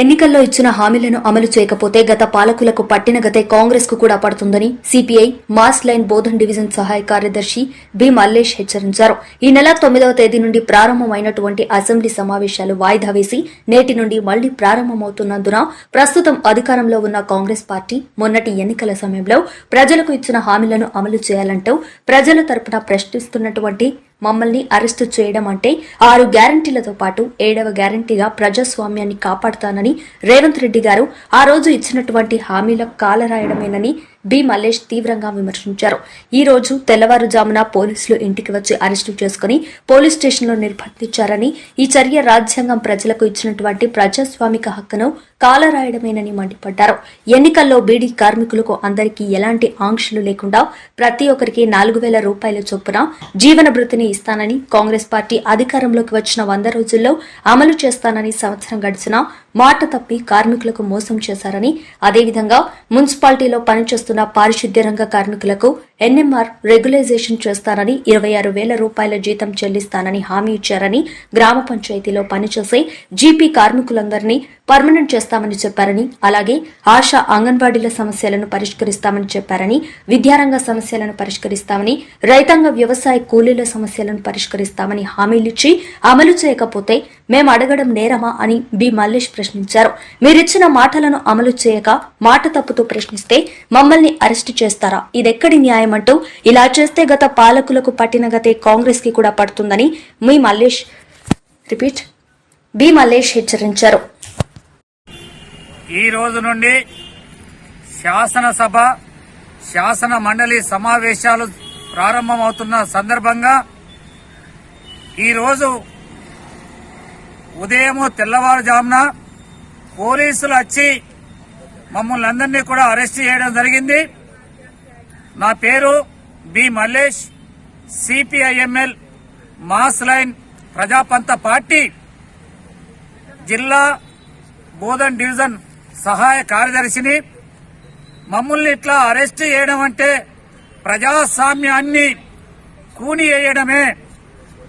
ఎన్నికల్లో ఇచ్చిన హామీలను అమలు చేయకపోతే గత పాలకులకు పట్టిన గతే కాంగ్రెస్కు కూడా పడుతుందని CPI mass line Bodhan division సహాయ కార్యదర్శి బి మల్లేష్ హెచ్చరించారు. ఈ నెల తొమ్మిదవ తేదీ నుండి ప్రారంభమైనటువంటి అసెంబ్లీ సమావేశాలు వాయిదా వేసి నేటి నుండి మళ్ళీ ప్రారంభమవుతున్నందున ప్రస్తుతం అధికారంలో ఉన్న కాంగ్రెస్ పార్టీ మొన్నటి ఎన్నికల సమయంలో ప్రజలకు ఇచ్చిన హామీలను అమలు చేయాలంటూ ప్రజల తరపున ప్రశ్నిస్తున్నటువంటి మమ్మల్ని అరెస్టు చేయడం అంటే ఆరు గ్యారంటీలతో పాటు ఏడవ గ్యారంటీగా ప్రజాస్వామ్యాన్ని కాపాడుతానని రేవంత్ రెడ్డి గారు ఆ రోజు ఇచ్చినటువంటి హామీల కాలరాయడమేనని బి. మల్లేష్ తీవ్రంగా విమర్శించారు. ఈ రోజు తెల్లవారుజామున పోలీసులు ఇంటికి వచ్చి అరెస్టు చేసుకుని పోలీస్ స్టేషన్లో నిర్బంధించారని ఈ చర్య రాజ్యాంగం ప్రజలకు ఇచ్చినటువంటి ప్రజాస్వామిక హక్కును కాలరాయడమేనని మండిపడ్డారు. ఎన్నికల్లో బీడీ కార్మికులకు అందరికీ ఎలాంటి ఆంక్షలు లేకుండా ప్రతి ఒక్కరికి నాలుగు వేల రూపాయల చొప్పున జీవన భృతిని ఇస్తానని కాంగ్రెస్ పార్టీ అధికారంలోకి వచ్చిన వంద రోజుల్లో అమలు చేస్తానని సంవత్సరం గడిచినా మాట తప్పి కార్మికులకు మోసం చేశారని అదేవిధంగా మున్సిపాలిటీలో పనిచేస్తున్న పారిశుద్ధ్య రంగ కార్మికులకు ఎన్ఎంఆర్ రెగ్యులైజేషన్ చేస్తానని ఇరవై ఆరు వేల రూపాయల జీతం చెల్లిస్తానని హామీ ఇచ్చారని గ్రామ పంచాయతీలో పనిచేసే జీపీ కార్మికులందరినీ పర్మనెంట్ చేస్తామని చెప్పారని అలాగే ఆశా అంగన్వాడీల సమస్యలను పరిష్కరిస్తామని చెప్పారని విద్యారంగ సమస్యలను పరిష్కరిస్తామని రైతాంగ వ్యవసాయ కూలీల సమస్యలను పరిష్కరిస్తామని హామీలిచ్చి అమలు చేయకపోతే మేము అడగడం నేరమా అని బి మల్లేష్ ప్రశ్నించారు. మీరిచ్చిన మాటలను అమలు చేయక మాట తప్పుతూ ప్రశ్నిస్తే మమ్మల్ని అరెస్టు చేస్తారా? ఇదెక్కడి న్యాయం అంటూ ఇలా చేస్తే గత పాలకులకు పట్టిన గతే కాంగ్రెస్కి కూడా పడుతుందని మీ మల్లేష్ రిపీట్ బి మల్లేష్ హెచ్చరించారు. ఈ రోజు నుండి శాసనసభ శాసన మండలి సమావేశాలు ప్రారంభమవుతున్న సందర్భంగా ఈరోజు ఉదయము తెల్లవారుజామున పోలీసులు వచ్చి మమ్మల్ని అందరినీ కూడా అరెస్ట్ చేయడం జరిగింది. నా పేరు B Mallesh CPIML mass line Prajapantha party జిల్లా బోధన్ డివిజన్ సహాయ కార్యదర్శిని. మమ్మల్ని ఇట్లా అరెస్ట్ చేయడం అంటే ప్రజాస్వామ్యాన్ని కూని వేయడమే.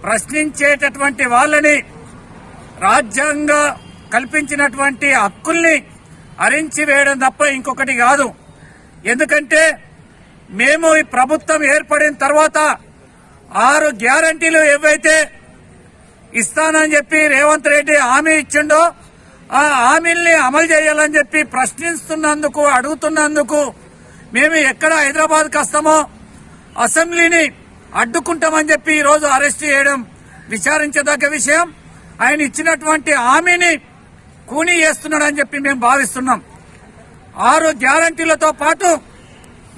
ప్రశ్నించేటటువంటి వాళ్ళని రాజ్యాంగ కల్పించినటువంటి హక్కుల్ని అరించి వేయడం తప్ప ఇంకొకటి కాదు. ఎందుకంటే మేము ఈ ప్రభుత్వం ఏర్పడిన తర్వాత ఆరు గ్యారంటీలు ఏవైతే ఇస్తానని చెప్పి రేవంత్ రెడ్డి హామీ ఇచ్చిండో ఆ హామీల్ని అమలు చేయాలని చెప్పి ప్రశ్నిస్తున్నందుకు అడుగుతున్నందుకు మేము ఎక్కడ హైదరాబాద్కి వస్తామో అసెంబ్లీని అడ్డుకుంటామని చెప్పి ఈరోజు అరెస్ట్ చేయడం విచారించదగ్గ విషయం. ఆయన ఇచ్చినటువంటి హామీని కూనీ చేస్తున్నాడని చెప్పి మేము భావిస్తున్నాం. ఆరు గ్యారంటీలతో పాటు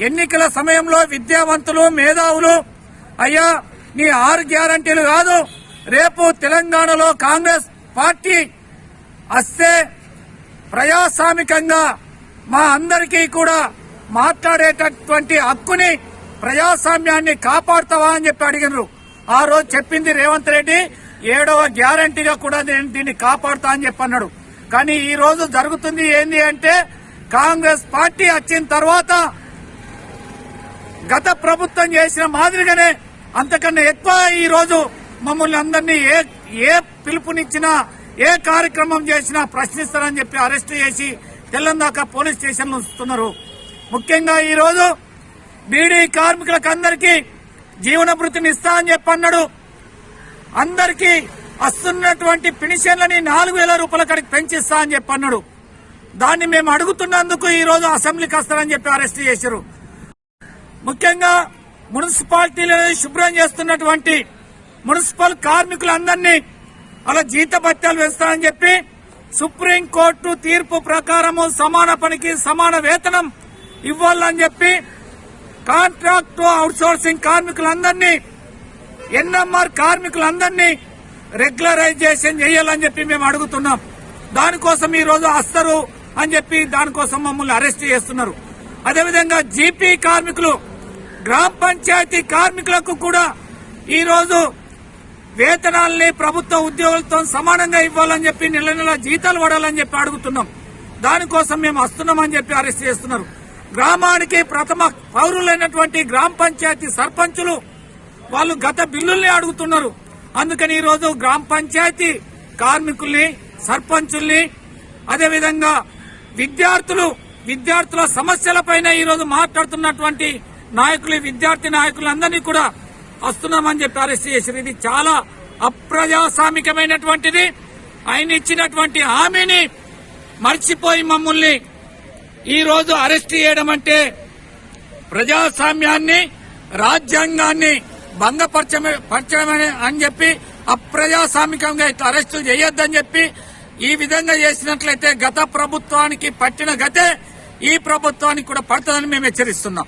ఎన్నికల సమయంలో విద్యావంతులు మేధావులు అయ్యా నీ ఆరు గ్యారంటీలు కాదు రేపు తెలంగాణలో కాంగ్రెస్ పార్టీ వస్తే ప్రజాస్వామికంగా మా అందరికీ కూడా మాట్లాడేటటువంటి హక్కుని ప్రజాస్వామ్యాన్ని కాపాడుతావా అని చెప్పి అడిగినారు. ఆ రోజు చెప్పింది రేవంత్ రెడ్డి ఏడవ గ్యారంటీగా కూడా నేను దీన్ని కాపాడుతా అని చెప్పి అన్నాడు కానీ ఈ రోజు జరుగుతుంది ఏంది అంటే కాంగ్రెస్ పార్టీ వచ్చిన తర్వాత గత ప్రభుత్వం చేసిన మాదిరిగానే అంతకన్నా ఎక్కువ ఈ రోజు మమ్మల్ని అందరినీ ఏ ఏ పిలుపునిచ్చినా ఏ కార్యక్రమం చేసినా ప్రశ్నిస్తారని చెప్పి అరెస్ట్ చేసి తెల్లందాక పోలీస్ స్టేషన్లు ఉంచుతున్నారు ముఖ్యంగా ఈ రోజు బీడీ కార్మికులకు అందరికీ జీవన భృతిని ఇస్తా అని చెప్పన్నాడు. అందరికీ వస్తున్నటువంటి పెన్షన్లని నాలుగు వేల రూపాయల కడికి పెంచిస్తా అని చెప్పి అన్నాడు. దాన్ని మేము అడుగుతున్నందుకు ఈ రోజు అసెంబ్లీకి వస్తారని చెప్పి అరెస్ట్ చేశారు. ముఖ్యంగా మున్సిపాలిటీలో శుభ్రం చేస్తున్నటువంటి మున్సిపల్ కార్మికులందరినీ అలా జీతభత్యాలు వేస్తారని చెప్పి సుప్రీంకోర్టు తీర్పు ప్రకారము సమాన పనికి సమాన వేతనం ఇవ్వాలని చెప్పి కాంట్రాక్టు అవుట్సోర్సింగ్ కార్మికులందరినీ ఎన్ఎంఆర్ కార్మికులందరినీ రెగ్యులరైజేషన్ చేయాలని చెప్పి మేము అడుగుతున్నాం. దానికోసం ఈ రోజు వస్తారు అని చెప్పి దానికోసం మమ్మల్ని అరెస్ట్ చేస్తున్నారు. అదేవిధంగా జీపీ కార్మికులు గ్రామ పంచాయతీ కార్మికులకు కూడా ఈ రోజు వేతనాల్ని ప్రభుత్వ ఉద్యోగులతో సమానంగా ఇవ్వాలని చెప్పి నెల నెల జీతాలు పడాలని చెప్పి అడుగుతున్నాం. దానికోసం మేము వస్తున్నామని చెప్పి అరెస్ట్ చేస్తున్నారు. గ్రామానికి ప్రథమ పౌరులైనటువంటి గ్రామ పంచాయతీ సర్పంచులు వాళ్ళు గత బిల్లుల్ని అడుగుతున్నారు. అందుకని ఈరోజు గ్రామ పంచాయతీ కార్మికుల్ని సర్పంచుల్ని అదేవిధంగా విద్యార్థులు విద్యార్థుల సమస్యలపైన ఈరోజు మాట్లాడుతున్నటువంటి నాయకులు విద్యార్థి నాయకులందరినీ కూడా వస్తున్నామని చెప్పి అరెస్ట్ చేశారు ఇది చాలా అప్రజాస్వామికమైనటువంటిది. ఆయన ఇచ్చినటువంటి హామీని మర్చిపోయి మమ్మల్ని ఈరోజు అరెస్ట్ చేయడం అంటే ప్రజాస్వామ్యాన్ని రాజ్యాంగాన్ని భంగపరచమే పరచడమని అని చెప్పి అప్రజాస్వామికంగా ఇట్లా అరెస్టులు చేయొద్దని చెప్పి ఈ విధంగా చేసినట్లయితే గత ప్రభుత్వానికి పట్టిన గతే ఈ ప్రభుత్వానికి కూడా పడుతుందని మేము హెచ్చరిస్తున్నాం.